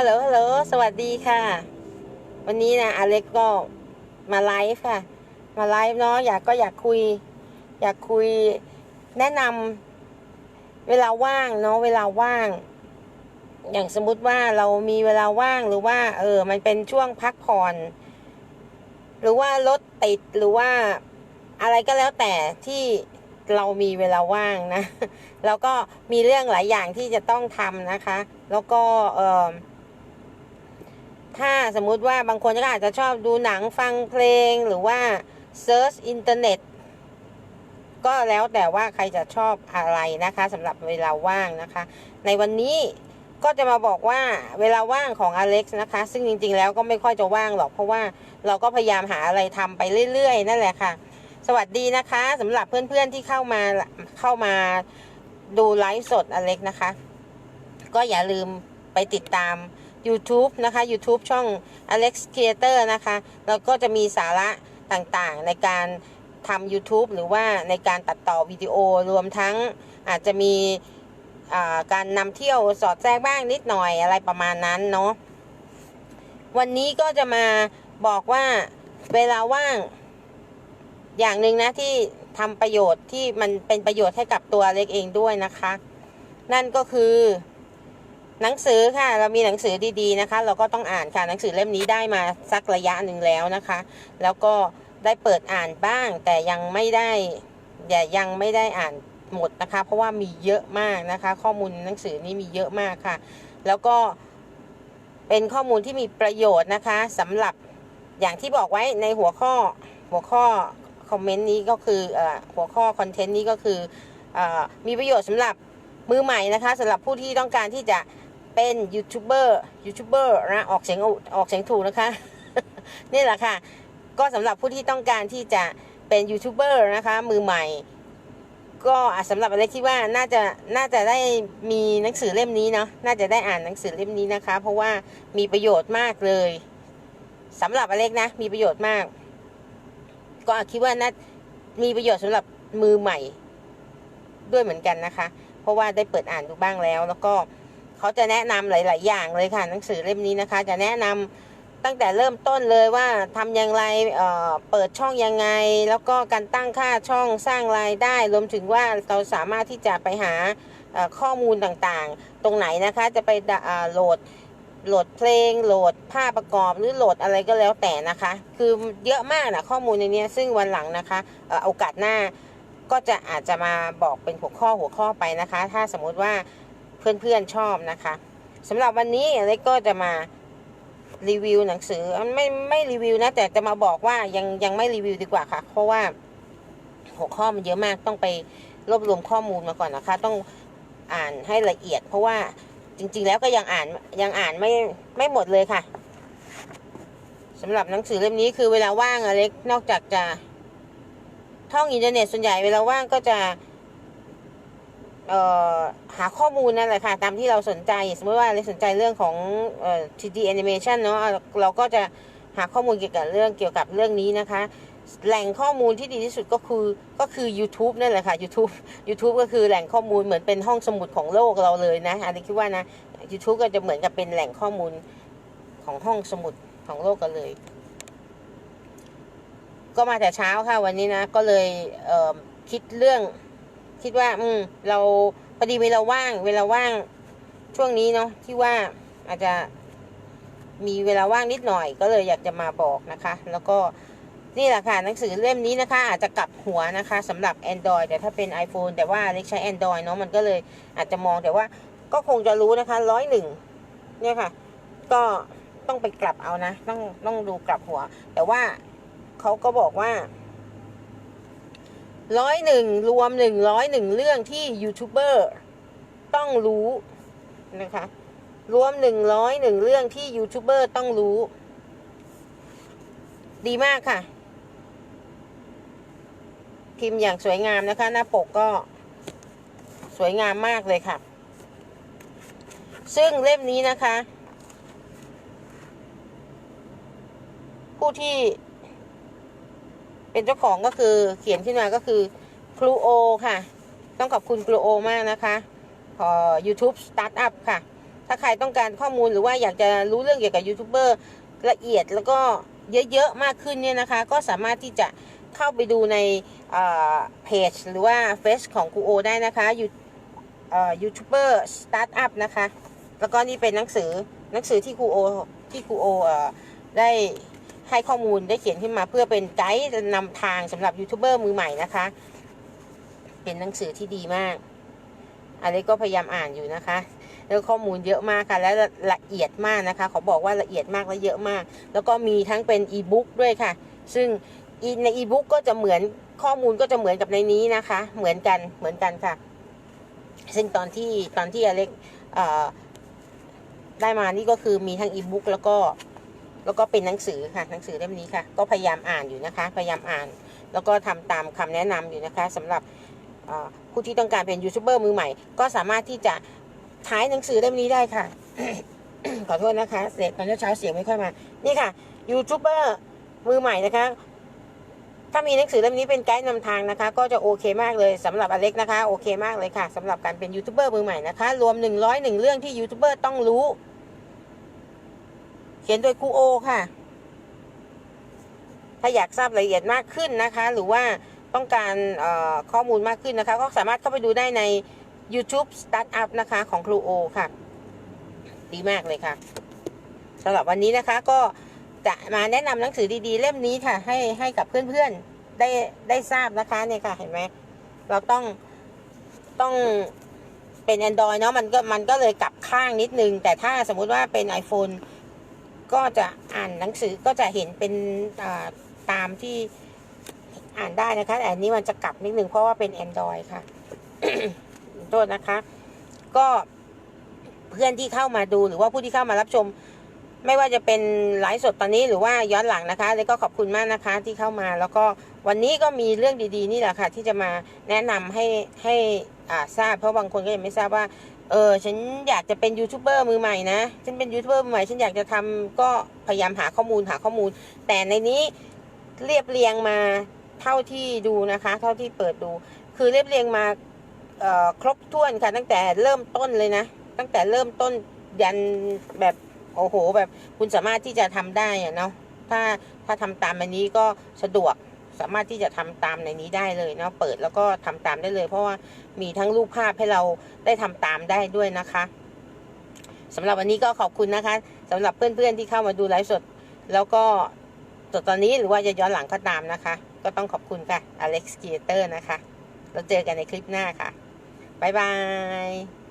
ฮัลโหลฮัลโหลสวัสดีค่ะ วันนี้นะอเล็กก็มาไลฟ์ค่ะ มาไลฟ์เนาะอยากก็อยากคุย อยากคุยแนะนำเวลาว่างเนาะเวลาว่าง อย่างสมมุติว่าเรามีเวลาว่างหรือว่า เออ มันเป็นช่วงพักผ่อน หรือว่ารถติดหรือว่าอะไรก็แล้วแต่ที่เรามีเวลาว่างนะ แล้วก็มีเรื่องหลายอย่างที่จะต้องทำนะคะ แล้วก็เออ ถ้าสมมุติว่าบางคนก็อาจจะชอบดูหนังฟังเพลงหรือว่าเซิร์ชอินเทอร์เน็ตก็แล้วแต่ว่าใครจะชอบอะไรนะคะสำหรับเวลาว่างนะคะ ในวันนี้ก็จะมาบอกว่าเวลาว่างของอเล็กซ์นะคะ ซึ่งจริงๆแล้วก็ไม่ค่อยจะว่างหรอกเพราะว่าเราก็พยายามหาอะไรทำไปเรื่อยๆ นั่นแหละค่ะ สวัสดีนะคะสำหรับเพื่อนๆที่เข้ามาเข้ามาดูไลฟ์สดอเล็กนะคะ ก็อย่าลืมไปติดตาม YouTube นะคะ YouTube ช่อง Alex Creator นะคะ แล้วก็จะมีสาระต่างๆ ในการทำ YouTube หรือว่าในการตัดต่อวิดีโอรวมทั้งอาจจะมีการนำเที่ยวสอดแทรกบ้างนิดหน่อยอะไรประมาณนั้นเนาะวันนี้ก็จะมาบอกว่าเวลาว่างอย่างหนึ่งนะที่ทำประโยชน์ที่มันเป็นประโยชน์ให้กับตัวเล็กเองด้วยนะคะ นั่นก็คือ หนังสือค่ะ เรามีหนังสือดีๆนะคะ เราก็ต้องอ่านค่ะหนังสือเล่มนี้ได้มาสักระยะหนึ่งแล้วนะคะ แล้วก็ได้เปิดอ่านบ้าง แต่ยังไม่ได้อย่ายังไม่ได้อ่านหมดนะคะ เพราะว่ามีเยอะมากนะคะ ข้อมูลหนังสือนี้มีเยอะมากค่ะ แล้วก็เป็นข้อมูลที่มีประโยชน์นะคะสำหรับอย่างที่บอกไว้ในหัวข้อหัวข้อคอมเมนต์นี้ก็คืออหัวข้อคอนเทนต์นี้ก็คือออมีประโยชน์สำหรับมือใหม่นะคะสำหรับผู้ที่ต้องการที่จะ เป็นยูทูบเบอร์ยูทูบเบอร์นะออกเสียงออกเสียงถูกนะคะ นี่แหละค่ะ ก็สำหรับผู้ที่ต้องการที่จะเป็นยูทูบเบอร์นะคะ มือใหม่ ก็สำหรับอะไรคิดว่าน่าจะน่าจะได้มีหนังสือเล่มนี้เนาะน่าจะได้อ่านหนังสือเล่มนี้นะคะ เพราะว่ามีประโยชน์มากเลยสำหรับอเล็กนะ มีประโยชน์มาก ก็คิดว่าน่ามีประโยชน์สำหรับมือใหม่ ด้วยเหมือนกันนะคะ เพราะว่าได้เปิดอ่านดูบ้างแล้ว แล้วก็ เขาจะแนะนำหลาย ๆ อย่างเลยค่ะ หนังสือเล่มนี้นะคะ จะแนะนำตั้งแต่เริ่มต้นเลยว่าทำอย่างไรเเปิดช่องยังไง แล้วก็การตั้งค่าช่องสร้างรายได้ รวมถึงว่าเราสามารถที่จะไปหาข้อมูลต่างๆ ตรงไหนนะคะจะไปโหลดโหลดเพลงโหลดภาพประกอบหรือโหลดอะไรก็แล้วแต่นะคะ คือเยอะมากนะข้อมูลในนี้ซึ่งวันหลังนะคะเอ่อโอกาสหน้าก็จะอาจจะมาบอกเป็นหัวข้อหัวข้อไปนะคะ ถ้าสมมุติว่า เพื่อนๆชอบนะคะสำหรับวันนี้เล็กก็จะมารีวิวหนังสือไม่ไม่รีวิวนะ แต่จะมาบอกว่ายังยังไม่รีวิวดีกว่าค่ะ เพราะว่าหัวข้อมันเยอะมากต้องไปรวบรวมข้อมูลมาก่อนนะคะ ต้องอ่านให้ละเอียด เพราะว่าจริง ๆ แล้วก็ยังอ่านยังอ่านไม่ไม่หมดเลยค่ะสำหรับหนังสือเล่มนี้คือเวลาว่างอะเล็กนอกจากจะท่องอินเทอร์เน็ตส่วนใหญ่เวลาว่างก็จะ หาข้อมูลนั่นแหละค่ะ ตามที่เราสนใจ สมมติว่าเล็กสนใจเรื่องของเอ่อ 3D animation เนาะเราก็จะหาข้อมูลเกี่ยวกับเรื่องเกี่ยวกับเรื่องนี้นะคะ แหล่งข้อมูลที่ดีที่สุดก็คือก็คือ YouTube นั่นแหละค่ะ YouTube YouTube ก็คือแหล่งข้อมูลเหมือนเป็นห้องสมุดของโลกเราเลยนะอันนี้คิดว่านะ YouTube ก็จะเหมือนกับเป็นแหล่งข้อมูลของห้องสมุดของโลกกันเลย ก็มาแต่เช้าค่ะวันนี้นะ ก็เลยเคิดเรื่อง คิดว่า อืม เราพอดีเวลาว่าง เวลาว่างช่วงนี้เนาะที่ว่าอาจจะมีเวลาว่างนิดหน่อยก็เลยอยากจะมาบอกนะคะ แล้วก็นี่แหละค่ะหนังสือเล่มนี้นะคะ อาจจะกลับหัวนะคะสำหรับ Android แต่ถ้าเป็น iPhone แต่ว่าเล็กใช้ Android เนาะมันก็เลยอาจจะมองแต่ว่าก็คงจะรู้นะคะร้อยหนึ่งเนี่ยค่ะ ก็ต้องไปกลับเอานะ ต้องต้องดูกลับหัว แต่ว่าเขาก็บอกว่า ร้อยหนึ่งรวมหนึ่งร้อยหนึ่งเรื่องที่ยูทูบเบอร์ต้องรู้นะคะ รวมหนึ่งร้อยหนึ่งเรื่องที่ยูทูบเบอร์ต้องรู้ ดีมากค่ะ พิมพ์อย่างสวยงามนะคะ หน้าปกก็สวยงามมากเลยค่ะ ซึ่งเล่มนี้นะคะ ผู้ที่ เป็นเจ้าของก็คือเขียนขึ้นมาก็คือครูโอค่ะ ต้องขอบคุณครูโอมากนะคะพอ YouTube Startup ค่ะ ถ้าใครต้องการข้อมูลหรือว่าอยากจะรู้เรื่องเกี่ยวกับยูทูบเบอร์ละเอียดแล้วก็เยอะๆมากขึ้นเนี่ยนะคะ ก็สามารถที่จะเข้าไปดูในเพจหรือว่าเฟซของครูโอได้นะคะยูยูทูบเบอร์สตาร์ทอัพนะคะ แล้วก็นี่เป็นหนังสือหนังสือที่ครูโอที่ครูโอได้ ให้ข้อมูลได้เขียนขึ้นมาเพื่อเป็นไกด์นำทางสำหรับยูทูบเบอร์มือใหม่นะคะ เป็นหนังสือที่ดีมากอะไรก็พยายามอ่านอยู่นะคะ แล้วข้อมูลเยอะมากค่ะ และละเอียดมากนะคะ ขอบอกว่าละเอียดมากและเยอะมาก แล้วก็มีทั้งเป็นอีบุ๊กด้วยค่ะ ซึ่งในอีบุ๊กก็จะเหมือนข้อมูลก็จะเหมือนกับในนี้นะคะ เหมือนกันเหมือนกันค่ะ ซึ่งตอนที่ตอนที่อเล็กได้มานี่ก็คือมีทั้งอีบุ๊กแล้วก็ แล้วก็เป็นหนังสือค่ะหนังสือเล่มนี้ค่ะ ก็พยายามอ่านอยู่นะคะ พยายามอ่าน แล้วก็ทำตามคำแนะนำอยู่นะคะสำหรับผู้ที่ต้องการเป็นยูทูบเบอร์มือใหม่ ก็สามารถที่จะท้ายหนังสือเล่มนี้ได้ค่ะ ขอโทษนะคะ เสียงตอนเช้าเสียงไม่ค่อยมา นี่ค่ะยูทูบเบอร์มือใหม่นะคะ ถ้ามีหนังสือเล่มนี้เป็นไกด์นำทางนะคะ ก็จะโอเคมากเลยสำหรับอเล็กนะคะ โอเคมากเลยค่ะสำหรับการเป็นยูทูบเบอร์มือใหม่นะคะ รวม 101 เรื่องที่ยูทูบเบอร์ต้องรู้ ขียนโดยครูโอค่ะ ถ้าอยากทราบรายละเอียดมากขึ้นนะคะ หรือว่าต้องการข้อมูลมากขึ้นนะคะ ก็สามารถเข้าไปดูได้ใน YouTube Startup นะคะของครูโอค่ะ ดีมากเลยค่ะสำหรับวันนี้นะคะก็จะมาแนะนำหนังสือดีๆ เล่มนี้ค่ะ ให้ให้กับเพื่อนๆได้ได้ทราบนะคะเนี่ยค่ะเห็นไหมเราต้องต้องเป็น Android เนาะมันก็มันก็เลยกลับข้างนิดนึง แต่ถ้าสมมุติว่าเป็น iPhone ก็จะอ่านหนังสือก็จะเห็นเป็นตามที่อ่านได้นะคะแต่อันนี้มันจะกลับนิดนึงเพราะว่าเป็น Android ค่ะโทษนะคะ ก็เพื่อนที่เข้ามาดูหรือว่าผู้ที่เข้ามารับชม ไม่ว่าจะเป็นไลฟ์สดตอนนี้หรือว่าย้อนหลังนะคะเลยก็ขอบคุณมากนะคะที่เข้ามา แล้วก็วันนี้ก็มีเรื่องดีๆนี่แหละค่ะ ที่จะมาแนะนำให้ให้อ่าทราบ เพราะบางคนก็ยังไม่ทราบว่า เออฉันอยากจะเป็นยูทูบเบอร์มือใหม่นะฉันเป็นยูทูบเบอร์มือใหม่ฉันอยากจะทำก็พยายามหาข้อมูลหาข้อมูล แต่ในนี้เรียบเรียงมาเท่าที่ดูนะคะ เท่าที่เปิดดู คือเรียบเรียงมาครบถ้วนค่ะตั้งแต่เริ่มต้นเลยนะ ตั้งแต่เริ่มต้นยันแบบโอ้โห แบบคุณสามารถที่จะทำได้อะเนาะถ้าถ้าทำตามอันนี้ก็สะดวก สามารถที่จะทำตามในนี้ได้เลยเนาะเปิดแล้วก็ทำตามได้เลย เพราะว่ามีทั้งรูปภาพให้เราได้ทำตามได้ด้วยนะคะสำหรับวันนี้ก็ขอบคุณนะคะสำหรับเพื่อนๆที่เข้ามาดูไลฟ์สด แล้วก็สดตอนนี้หรือว่าจะย้อนหลังก็ตามนะคะ ก็ต้องขอบคุณค่ะ Alex Creator นะคะ เราเจอกันในคลิปหน้าค่ะ บ๊ายบาย